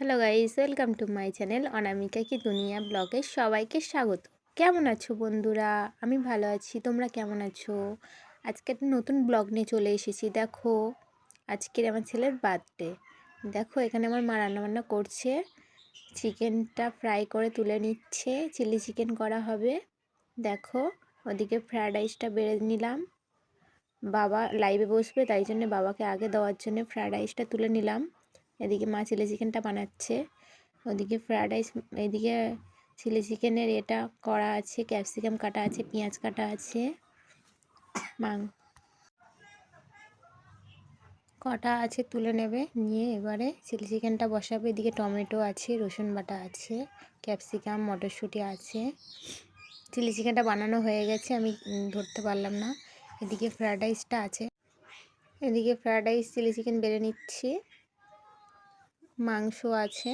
Hello guys welcome to my channel Anamika কি দুনিয়া ব্লগে সবাইকে স্বাগত। কেমন আছো বন্ধুরা? আমি ভালো আছি, তোমরা কেমন আছো? আজকে একটা নতুন ব্লগ নিয়ে চলে এসেছি, দেখো। আজকের আমার ছেলের বার্থডে দেখো, এখানে আমার মা রান্নাবান্না করছে। চিকেনটা ফ্রাই করে তুলে নিচ্ছে চিলি চিকেন করা হবে। দেখো, ওদিকে ফ্রায়েড রাইসটা বেড়ে নিলাম। বাবা লাইভে বসবে, তাই জন্য বাবাকে আগে দেওয়ার জন্য ফ্রায়েড রাইসটা তুলে নিলাম। এদিকে মা চিলি চিকেনটা বানাচ্ছে। ওদিকে ফ্রায়েড রাইস এদিকে চিলি চিকেনের এটা করা আছে ক্যাপসিকাম কাটা আছে, পেঁয়াজ কাটা আছে। মাং কটা আছে তুলে নেবে, নিয়ে এবারে চিলি চিকেনটা বসাবে। এদিকে টমেটো আছে, রসুন বাটা আছে ক্যাপসিকাম মটরশুঁটি আছে। চিলি চিকেনটা বানানো হয়ে গেছে, আমি ধরতে পারলাম না। এদিকে ফ্রায়েড রাইসটা আছে। এদিকে ফ্রায়েড রাইস চিলি চিকেন বেড়ে নিচ্ছি। মাংস আছে।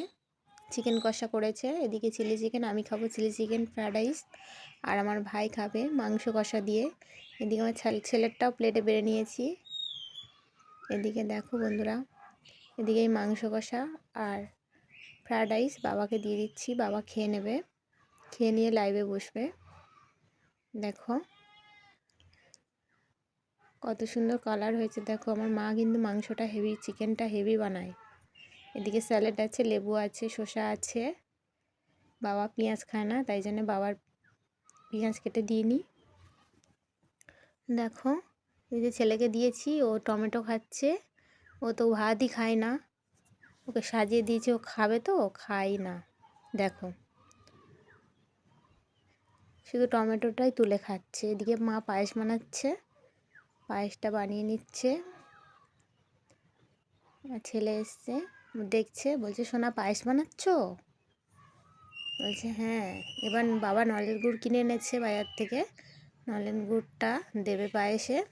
চিকেন কষা করেছে। এদিকে চিলি চিকেন, আমি খাব চিলি চিকেন ফ্রায়েড রাইস। আর আমার ভাই খাবে মাংস কষা দিয়ে। এদিকে আমার ছেলেরটাও প্লেটে বেড়ে নিয়েছি। এদিকে দেখো বন্ধুরা, এদিকে এই মাংস কষা আর ফ্রায়েড রাইস বাবাকে দিয়ে দিচ্ছি। বাবা খেয়ে নেবে। খেয়ে নিয়ে লাইভে বসবে। দেখো কত সুন্দর কালার হয়েছে। দেখো আমার মা কিন্তু মাংসটা হেভি চিকেনটা হেভি বানায়। এদিকে স্যালাড আছে, লেবু আছে, শসা আছে। বাবা পেঁয়াজ খায় না, তাই জন্য বাবার পেঁয়াজ কেটে দিইনি দেখো, এই যে ছেলেকে দিয়েছি, ও টমেটো খাচ্ছে। ও তো ভাতই খায় না। ওকে সাজিয়ে দিয়েছি, ও খাবে তো খাই না। দেখো। শুধু টমেটোটাই তুলে খাচ্ছে। এদিকে মা পায়েস বানাচ্ছে, পায়েসটা বানিয়ে নিচ্ছে। ছেলে এসছে। দেখছে, বলছে, সোনা, পায়েস বানাচ্ছ? বলছে হ্যাঁ। এবার বাবা নলের গুড় কিনে এনেছে বাজার থেকে। নলেন গুড়টা দেবে পায়েসে।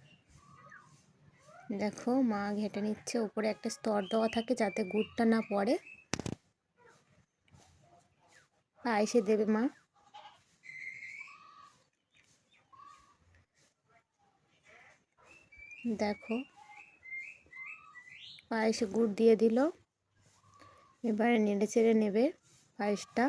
দেখো, মা ঘেটে নিচ্ছে উপরে একটা স্তর দেওয়া থাকে যাতে গুড়টা না পড়ে। পায়েসে দেবে মা। দেখো, পায়েসে গুড় দিয়ে দিল। এবারে নেড়ে চেড়ে নেবে পায়েসটা।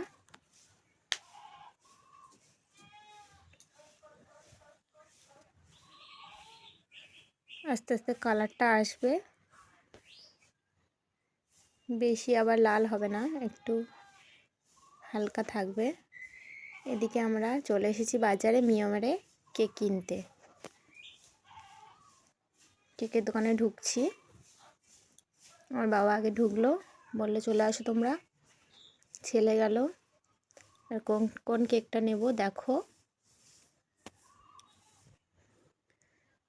আস্তে আস্তে কালারটা আসবে। বেশি আবার লাল হবে না, একটু হালকা থাকবে। এদিকে আমরা চলে এসেছি বাজারে মিয়মারে কেক কিনতে। কেকের দোকানে ঢুকছি। আমার বাবা আগে ঢুকলো বললে, চলে আসো তোমরা। ছেলে গেল। আর কোন কোন কেকটা নেব দেখো।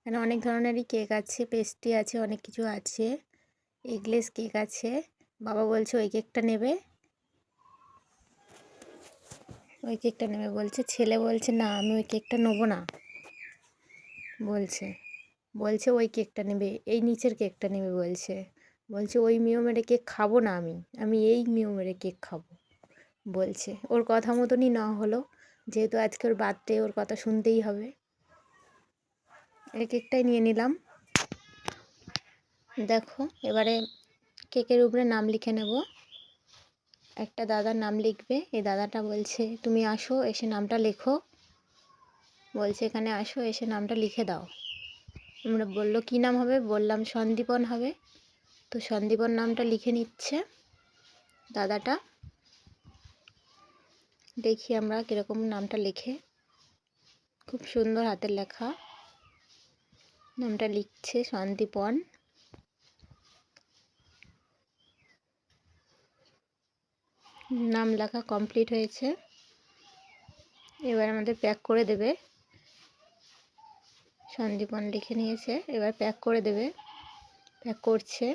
এখানে অনেক ধরনেরই কেক আছে, পেস্ট্রি আছে, অনেক কিছু আছে, এগলেস কেক আছে। বাবা বলছে, ওই কেকটা নেবে? ওই কেকটা নেবে, বলছে। ছেলে বলছে, না, আমি ওই কেকটা নেব না। বলছে বলছে ওই কেকটা নেবে, এই নিচের কেকটা নেবে, বলছে। বলছে, ওই মেরে কেক খাব না আমি আমি এই মেরে কেক খাব। বলছে, ওর কথা মতনই না হলো, যেহেতু আজকে ওর বার্থডে, ওর কথা শুনতেই হবে। এই কেকটাই নিয়ে নিলাম। দেখো, এবারে কেকের উপরে নাম লিখে নেব। একটা দাদার নাম লিখবে, এই দাদাটা বলছে, তুমি আসো, এসে নামটা লেখো। বলছে, এখানে আসো, এসে নামটা লিখে দাও। আমরা বলল, কী নাম হবে? বললাম, সন্দীপন হবে। তো সন্দীপন নামটা লিখে নিচ্ছে দাদাটা। দেখি আমরা কীরকম নামটা লিখে। খুব সুন্দর হাতের লেখা। নামটা লিখছে সন্দীপন। নাম লেখা কমপ্লিট হয়েছে। এবার আমাদের প্যাক করে দেবে। সন্দীপন লিখে নিয়েছে, এবার প্যাক করে দেবে। প্যাক করছে।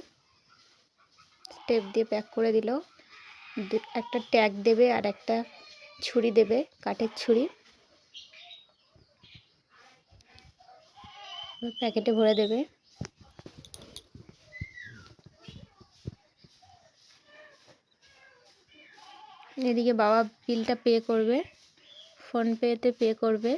টেপ দিয়ে প্যাক করে দিল। একটা ট্যাগ দেবে আর একটা ছুরি দেবে, কাঠের ছুরি। প্যাকেটে ভরে দেবে। এদিকে বাবা বিলটা পে করবে। ফোনপেতে পে করবে।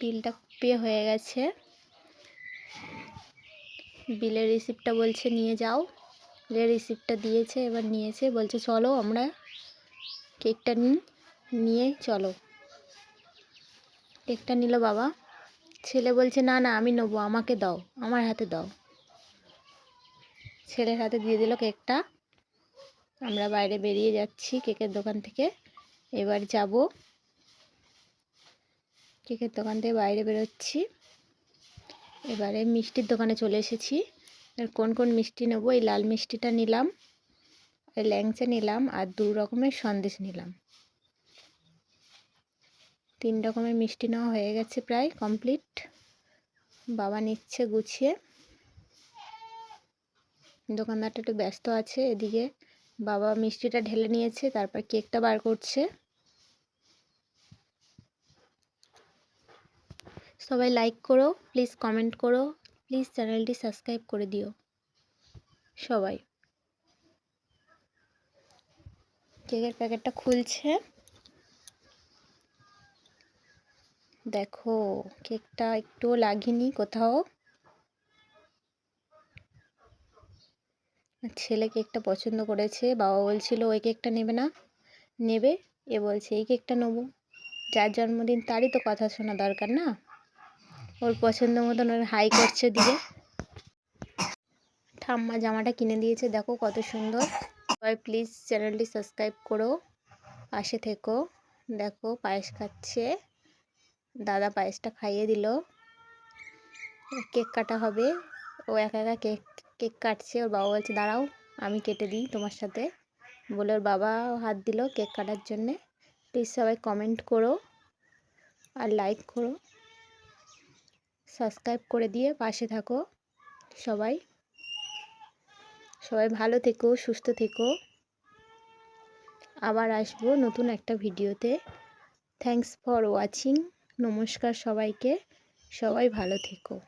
বিলটা পে হয়ে গেছে। বিলের রিসিপ্টটা বলছে নিয়ে যাও। বিলের রিসিপ্টটা দিয়েছে, এবার নিয়েছে, বলছে চলো আমরা কেকটা নিই, নিয়ে চলো। কেকটা নিল বাবা। ছেলে বলছে, না না, আমি নেব, আমাকে দাও, আমার হাতে দাও। ছেলের হাতে দিয়ে দিল কেকটা। আমরা বাইরে বেরিয়ে যাচ্ছি কেকের দোকান থেকে। এবার যাব কেকের দোকান থেকে বাইরে বেরোচ্ছি। এবারে মিষ্টির দোকানে চলে এসেছি। এবার কোন কোন মিষ্টি নেব? এই লাল মিষ্টিটা নিলাম ল্যাংচা নিলাম আর দু রকমের সন্দেশ নিলাম। তিন রকমের মিষ্টি নেওয়া হয়ে গেছে প্রায় কমপ্লিট। বাবা নিচ্ছে গুছিয়ে। দোকানদারটা একটু ব্যস্ত আছে, এদিকে বাবা মিষ্টিটা ঢেলে নিয়েছে, তারপর কেকটা বার করছে। সবাই লাইক করো প্লিজ কমেন্ট করো প্লিজ চ্যানেলটি সাবস্ক্রাইব করে দিও, সবাই। কেকের প্যাকেটটা খুলছে। দেখো, কেকটা একটুও লাগেনি কোথাও। ছেলে কেকটা পছন্দ করেছে, বাবা বলছিল, ওই কেকটা নেবে না। নেবে, এ বলছে, এই কেকটা নেব। যার জন্মদিন তারই তো কথা শোনা দরকার না? ওর পছন্দ মতন ওর হাই করছে দিয়ে। ঠাম্মা জামাটা কিনে দিয়েছে, দেখো কত সুন্দর। সবাই প্লিজ চ্যানেলটি সাবস্ক্রাইব করো, পাশে থেকো। দেখো পায়েস খাচ্ছে। দাদা পায়েসটা খাইয়ে দিল। কেক কাটা হবে। ও একা একা কেক কেক কাটছে। ওর বাবা বলছে, দাঁড়াও, আমি কেটে দিই তোমার সাথে। বলে ওর বাবা হাত দিল কেক কাটার জন্যে। প্লিজ সবাই কমেন্ট করো আর লাইক করো। সাবস্ক্রাইব করে দিয়ে পাশে থাকো সবাই। সবাই ভালো থেকো, সুস্থ থেকো। আবার আসব নতুন একটা ভিডিওতে। থ্যাংকস ফর ওয়াচিং নমস্কার সবাইকে। সবাই ভালো থেকো।